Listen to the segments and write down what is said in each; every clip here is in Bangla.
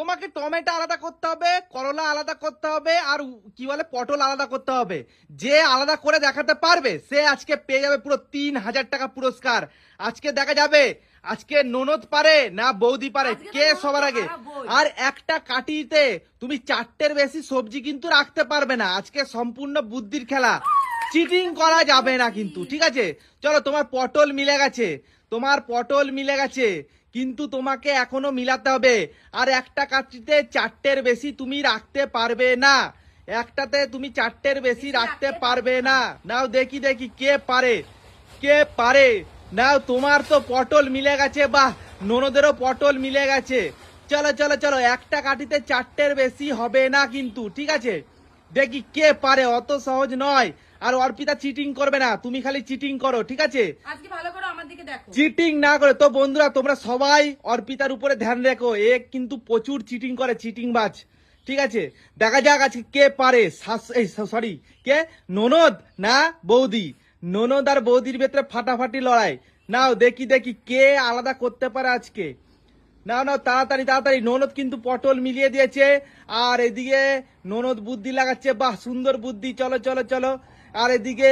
তোমাকে টমেটো আলাদা করতে হবে করলা আলাদা করতে হবে আর কি বলে পটল আলাদা করতে হবে। যে আলাদা করে দেখাতে পারবে সে আজকে পেয়ে যাবে পুরো তিন হাজার টাকা পুরস্কার। আজকে দেখা যাবে আজকে ননদ পারে না বৌদি পারে কে সবার আগে? আর একটা কাটিতে তুমি চারটের বেশি সবজি কিন্তু রাখতে পারবে না। আজকে সম্পূর্ণ বুদ্ধির খেলা। চিটিং করা যাবে না কিন্তু ঠিক আছে? চলো তোমার পটল মিলে গেছে। তোমার পটল মিলে গেছে কিন্তু তোমাকে এখনও মিলাতে হবে। আর একটা কাঠিতে চারটের বেশি তুমি রাখতে পারবে না। একটাতে তুমি চারটের বেশি রাখতে পারবে না। নাও দেখি দেখি কে পারে কে পারে। নাও তোমার তো পটল মিলে গেছে বাহ ননদেরও পটল মিলে গেছে। চলো চলো চলো একটা কাঠিতে চারটের বেশি হবে না কিন্তু ঠিক আছে? দেখি কে পারে অত সহজ নয়। আর অর্পিতা চিটিং করবে না তুমি খালি চিটিং করো ঠিক আছে? আজকে ভালো করে আমার দিকে দেখো। চিটিং না করে তো বন্ধুরা তোমরা সবাই অর্পিতার উপরে ধ্যান রেখো এ কিন্তু প্রচুর চিটিং করে চিটিং বাজ ঠিক আছে? দেখা যাক আজকে কে পারে সরি কে? ননদ না বৌদি? ননদ আর বৌদির ভেতরে ফাটাফাটি লড়াই। নাও দেখি দেখি কে আলাদা করতে পারে আজকে? না না তাড়াতাড়ি তাড়াতাড়ি। ননদ কিন্তু পটল মিলিয়ে দিয়েছে। আর এদিকে ননদ বুদ্ধি লাগাচ্ছে বাহ সুন্দর বুদ্ধি। চলো চলো চলো। আর এদিকে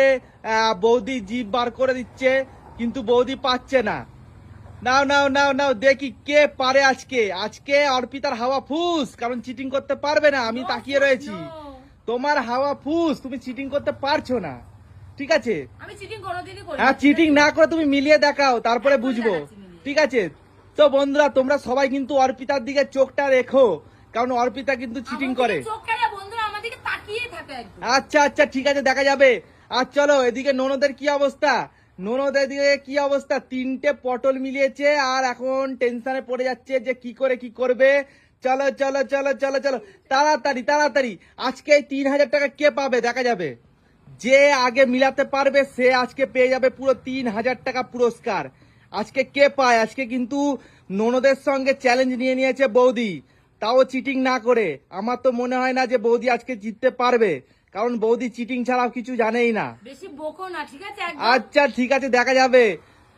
বৌদি জিভ বার করে দিচ্ছে কিন্তু বৌদি পাচ্ছে না। নাও নাও নাও নাও দেখি কে পারে আজকে। আজকে অর্পিতার হাওয়া ফুস কারণ চিটিং করতে পারবে না আমি তাকিয়ে রয়েছি। তোমার হাওয়া ফুস তুমি চিটিং করতে পারছ না। ঠিক আছে? আমি চিটিং কোনোদিনই করি হ্যাঁ চিটিং না করে তুমি মিলিয়ে দেখাও তারপরে বুঝব। ঠিক আছে? তো বন্ধুরা তোমরা সবাই কিন্তু অর্পিতার দিকে চোখটা রেখো কারণ অর্পিতা কিন্তু চিটিং করে। আচ্ছা আচ্ছা ঠিক আছে দেখা যাবে। আর চলো এদিকে ননদের কি অবস্থা? ননদের দিকে কি অবস্থা? তিনটে পটল মিলিয়েছে আর এখন টেনশনে পড়ে যাচ্ছে যে কি করে কি করবে। চলো চলো চলো চলো চলো তাড়াতাড়ি তাড়াতাড়ি। আজকে এই তিন হাজার টাকা কে পাবে দেখা যাবে। যে আগে মিলাতে পারবে সে আজকে পেয়ে যাবে পুরো তিন হাজার টাকা পুরস্কার। আজকে কে পায়? আজকে কিন্তু ননদের সঙ্গে চ্যালেঞ্জ নিয়ে নিয়েছে বৌদি। তাও চিটিং না করে। আমার তো মনে হয় না যে বৌদি আজকে জিততে পারবে। কারণ বৌদি চিটিং ছাড়াও কিছু জানেই না। বেশি বকো না ঠিক আছে? আচ্ছা ঠিক আছে দেখা যাবে।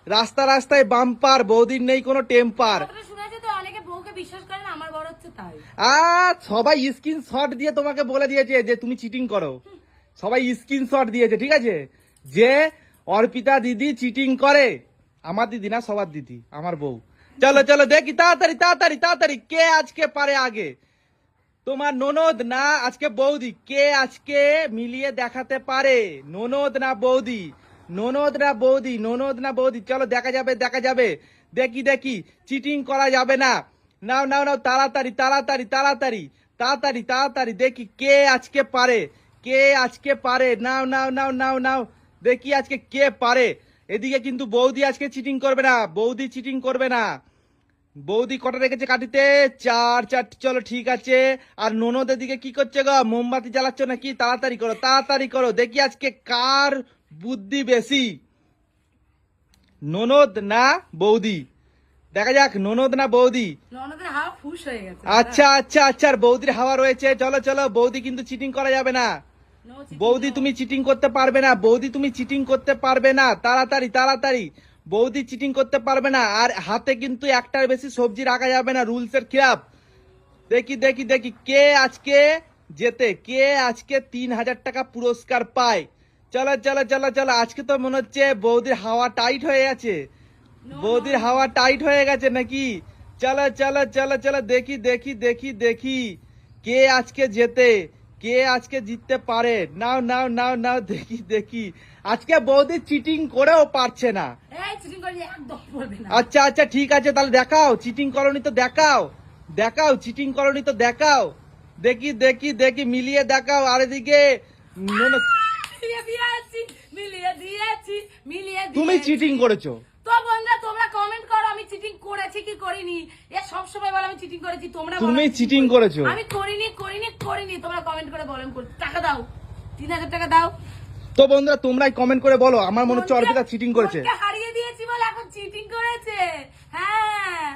রাস্তা রাস্তায় বাম্পার বৌদির নেই কোনো টেম্পার কথাটা শুনেছে তো? অনেকে বউকে বিশ্বাস করে না আমার বড় হচ্ছে তাই। আর সবাই স্ক্রিন শট দিয়ে তোমাকে বলে দিয়েছে যে তুমি চিটিং করো। সবাই স্ক্রিন শট দিয়েছে ঠিক আছে? যে অর্পিতা দিদি চিটিং করে। আমার দিদি না, সবার দিদি, আমার বউ। চলো চলো, দেখি, তাড়াতাড়ি তাড়াতাড়ি তাড়াতাড়ি, কে আজকে পারে আগে? তোমার ননদ না আজকে বৌদি? কে আজকে মিলিয়ে দেখাতে পারে? ননদ না বৌদি? ননদ না বৌদি? ননদ না বৌদি? চলো, দেখা যাবে দেখা যাবে। দেখি দেখি চিটিং করা যাবে না। নাও নাও নাও, তাড়াতাড়ি তাড়াতাড়ি তাড়াতাড়ি তাড়াতাড়ি তাড়াতাড়ি, দেখি কে আজকে পারে। কে আজকে পারে? নাও নাও নাও নাও নাও, দেখি আজকে কে পারে। এদিকে কিন্তু বৌদি আজকে চিটিং করবে না বৌদি চিটিং করবে না। বৌদি কটা রেখেছে কাটিতে চার চারটি। চলো ঠিক আছে। আর ননদের দিকে কি করছে গো? মোমবাতি জ্বালাচ্ছ নাকি? তাড়াতাড়ি করো তাড়াতাড়ি করো। দেখি আজকে কার বুদ্ধি বেশি। ননদ না বৌদি? দেখা যাক ননদ না বৌদি? হয়ে আচ্ছা আচ্ছা আচ্ছা আর বৌদির হাওয়া রয়েছে। চলো চলো বৌদি কিন্তু চিটিং করা যাবে না। বৌদি তুমি চিটিং করতে পারবে না বৌদি তুমি চিটিং করতে পারবে না তাড়াতাড়ি তাড়াতাড়ি। বৌদি চিটিং করতে পারবে না আর হাতে কিন্তু একটার বেশি সবজি রাখা যাবে না রুলস এর খিলাফ। দেখি দেখি দেখি কে আজকে যেতে কে আজকে তিন হাজার টাকা পুরস্কার পায়? চলো চলো চলো চলো আজকে তো মনে হচ্ছে বৌদির হাওয়া টাইট হয়ে গেছে। বৌদির হাওয়া টাইট হয়ে গেছে নাকি? চলো চলো চলো চলো দেখি দেখি দেখি দেখি কে আজকে যেতে কে আজকে জিততে পারে? নাও নাও নাও নাও দেখি দেখি। আজকে বৌদি চিটিং করেও পারছে না। আচ্ছা আচ্ছা ঠিক আছে তাহলে দেখাও চিটিং করনি তো দেখাও। দেখাও চিটিং করনি তো দেখাও। দেখি দেখি দেখি মিলিয়ে দেখাও আর এদিকে। তুমি চিটিং করেছ। তো বন্ধুরা তোমরা কমেন্ট করো আমি চিটিং করেছি কি করিনি? সব সময় বলে আমি চিটিং করেছি তোমরা তুমি চিটিং করেছ। আমি করিনি করিনি করিনি। তোমরা কমেন্ট করে বলো আমি টাকা দাও। তিন হাজার টাকা দাও। তো বন্ধুরা তোমরাই কমেন্ট করে বলো। আমার মনে হচ্ছে অর্পিতা চিটিং করেছে। হারিয়ে দিয়েছি বলে এখন চিটিং করেছে। হ্যাঁ।